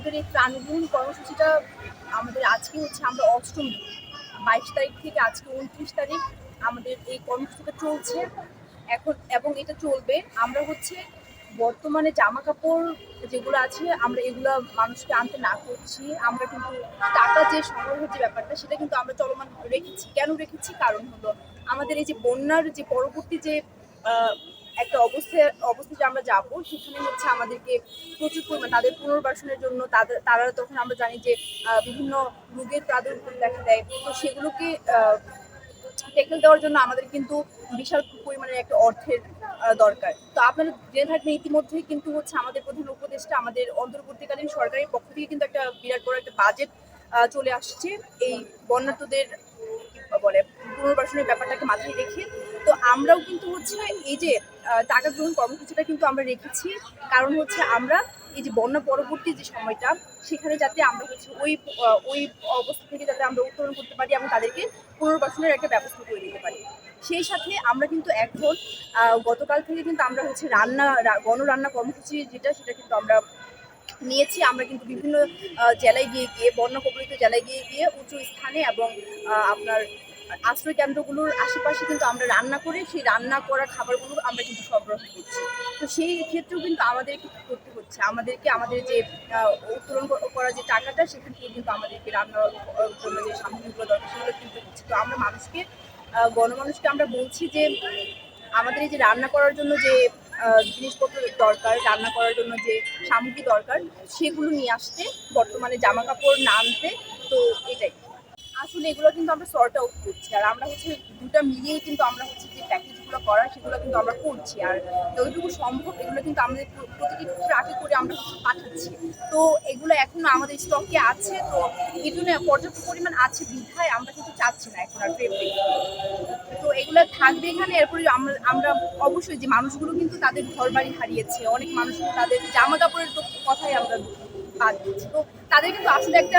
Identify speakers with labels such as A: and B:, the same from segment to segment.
A: আমাদের এই প্রাণগ্রহণ কর্মসূচিটা আমাদের আজকে হচ্ছে আমরা অষ্টম, বাইশ তারিখ থেকে আজকে উনত্রিশ তারিখ আমাদের এই কর্মসূচিটা চলছে। এখন এবং এটা চলবে। আমরা হচ্ছে বর্তমানে জামা কাপড় যেগুলো আছে, আমরা এগুলো মানুষকে আনতে না করছি। আমরা কিন্তু টাকা যে সংগ্রহের যে ব্যাপারটা, সেটা কিন্তু আমরা চলমান রেখেছি। কেন রেখেছি? কারণ হলো আমাদের এই যে বন্যার যে পরবর্তী যে একটা অবস্থা অবস্থা যে আমরা যাব, সেখানে হচ্ছে আমাদেরকে প্রচুর পরিমাণ, তাদের পুনর্বাসনের জন্য তাদের, তারা তখন আমরা জানি যে বিভিন্ন রোগের প্রাদুর্ভাব দেখা দেয়। তো সেগুলোকে টেকেল দেওয়ার জন্য আমাদের কিন্তু বিশাল পরিমাণের একটা অর্থের দরকার। তো আপনারা জেনে থাকবেন ইতিমধ্যেই কিন্তু হচ্ছে আমাদের প্রধান উপদেষ্টা আমাদের অন্তর্বর্তীকালীন সরকারের পক্ষ থেকে কিন্তু একটা বিরাট বড় একটা বাজেট চলে আসছে। এই বন্যার্থদের বলে, পুনর্বাসনের ব্যাপারটাকে মাথায় রেখে। তো আমরাও কিন্তু হচ্ছে এই যে টাকা গ্রহণ কর্মসূচিটা কিন্তু আমরা রেখেছি। কারণ হচ্ছে আমরা এই যে বন্যা পরবর্তী যে সময়টা, সেখানে যাতে আমরা হচ্ছে ওই ওই অবস্থা থেকে যাতে আমরা উত্তরণ করতে পারি এবং তাদেরকে পুনর্বাসনের একটা ব্যবস্থা করে দিতে পারি। সেই সাথে আমরা কিন্তু এখন গতকাল থেকে কিন্তু আমরা হচ্ছে রান্না গণরান্না কর্মসূচি যেটা, সেটা কিন্তু আমরা নিয়েছি। আমরা কিন্তু বিভিন্ন জেলায় গিয়ে গিয়ে বন্যা জেলায় গিয়ে গিয়ে উঁচু স্থানে এবং আপনার আশ্রয় কেন্দ্রগুলোর আশেপাশে কিন্তু আমরা রান্না করে, সেই রান্না করা খাবারগুলো আমরা কিন্তু সরবরাহ করছি। তো সেই ক্ষেত্রেও কিন্তু আমাদেরকে কি করতে হচ্ছে? আমাদেরকে আমাদের যে উত্তোলন করা যে টাকাটা সেখান থেকে কিন্তু আমাদেরকে রান্নার জন্য যে সামগ্রীগুলো দরকার, সেগুলো কিনতে হচ্ছে। তো আমরা মানুষকে গণমানুষকে আমরা বলছি যে, আমাদের এই যে রান্না করার জন্য যে জিনিসপত্র দরকার, রান্না করার জন্য যে সামগ্রী দরকার, সেগুলো নিয়ে আসতে বর্তমানে জামা কাপড় না আনতে তো এটাই। আসলে এগুলো কিন্তু আমরা সর্ট আউট করছি। আর আমরা হচ্ছে দুটা মিলিয়েই কিন্তু আমরা হচ্ছে যে প্যাকেজগুলো করা সেগুলো কিন্তু আমরা করছি। আর যতটুকু সম্ভব এগুলো কিন্তু আমাদের প্র- প্রতিটি ট্রাকে করে আমরা পাঠাচ্ছি। তো এগুলো এখনও আমাদের স্টকে আছে। তো জন্য পর্যাপ্ত পরিমাণ আছে বিধায় আমরা কিন্তু চাচ্ছি না এখন আর ফেব্রিক তো এগুলো থাকবে এখানে। এরপরে আমরা আমরা অবশ্যই যে মানুষগুলো কিন্তু তাদের ঘর বাড়ি হারিয়েছে, অনেক মানুষ তাদের জামা কাপড়ের কথাই আমরা বাদ দিচ্ছি। তো তাদের কিন্তু আসলে একটা,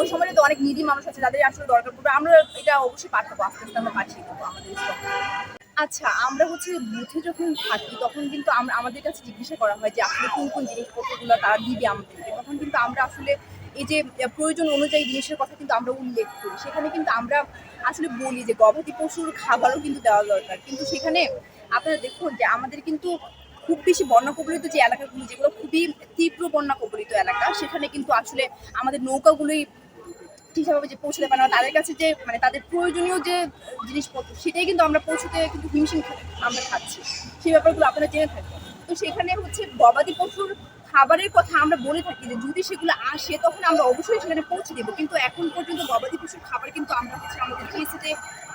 A: ওই সময় তো অনেক নিডি মানুষ আছে, তাদের আসলে দরকার পড়বে। আমরা এটা অবশ্যই পাঠাবো, আস্তে আস্তে আমরা পাঠিয়ে দেবো আচ্ছা আমরা হচ্ছে বুথে যখন থাকি, তখন কিন্তু আমরা আমাদের কাছে জিজ্ঞাসা করা হয় যে, আসলে কোন কোন জিনিসপত্রগুলো তারা দিবে আমাদেরকে? তখন কিন্তু আমরা আসলে এই যে প্রয়োজন অনুযায়ী জিনিসের কথা কিন্তু আমরা উল্লেখ করি। সেখানে কিন্তু আমরা আসলে বলি যে, গবাদি পশুর খাবারও কিন্তু দেওয়া দরকার। কিন্তু সেখানে আপনারা দেখুন যে, আমাদের কিন্তু খুব বেশি বন্যা কবলিত যে এলাকাগুলো, যেগুলো খুবই তীব্র বন্যা কবলিত এলাকা, সেখানে কিন্তু আসলে আমাদের নৌকাগুলোই ঠিকভাবে যে পৌঁছতে পারে না। তাদের কাছে যে মানে তাদের প্রয়োজনীয় যে জিনিসপত্র, সেটাই কিন্তু আমরা পৌঁছতে কিন্তু হিমশিম আমরা খাচ্ছি। সেই ব্যাপারগুলো আপনারা জেনে থাকবেন। তো সেখানে হচ্ছে গবাদি পশুর খাবারের কথা আমরা বলে থাকি যে, যদি সেগুলো আসে, তখন আমরা অবশ্যই সেখানে পৌঁছে দেবো। কিন্তু এখন পর্যন্ত গবাদি পশুর খাবার কিন্তু আমরা হচ্ছে আমাদের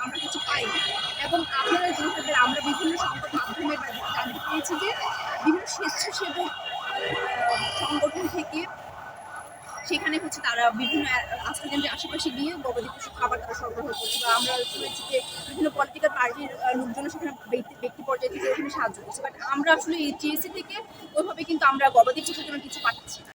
A: আমরা কিছু পাইনি এবং আপনারা জেনে থাকবেন আমরা বিভিন্ন সংবাদ মাধ্যমে বা জানতে পেরেছি যে বিভিন্ন স্বেচ্ছাসেবক আহ, সংগঠন থেকে সেখানে হচ্ছে তারা বিভিন্ন আশ্রয়কেন্দ্রের আশেপাশে গিয়ে গবাদি পশু খাবার তারা সরবরাহ করছে বা আমরা শুনেছি যে বিভিন্ন পলিটিক্যাল পার্টির লোকজন সেখানে ব্যক্তি পর্যায়ে থেকে সাহায্য করছে। বাট আমরা আসলে এই টিএসসি থেকে ওইভাবে কিন্তু আমরা গবাদি পশুর জন্য কিছু পাচ্ছি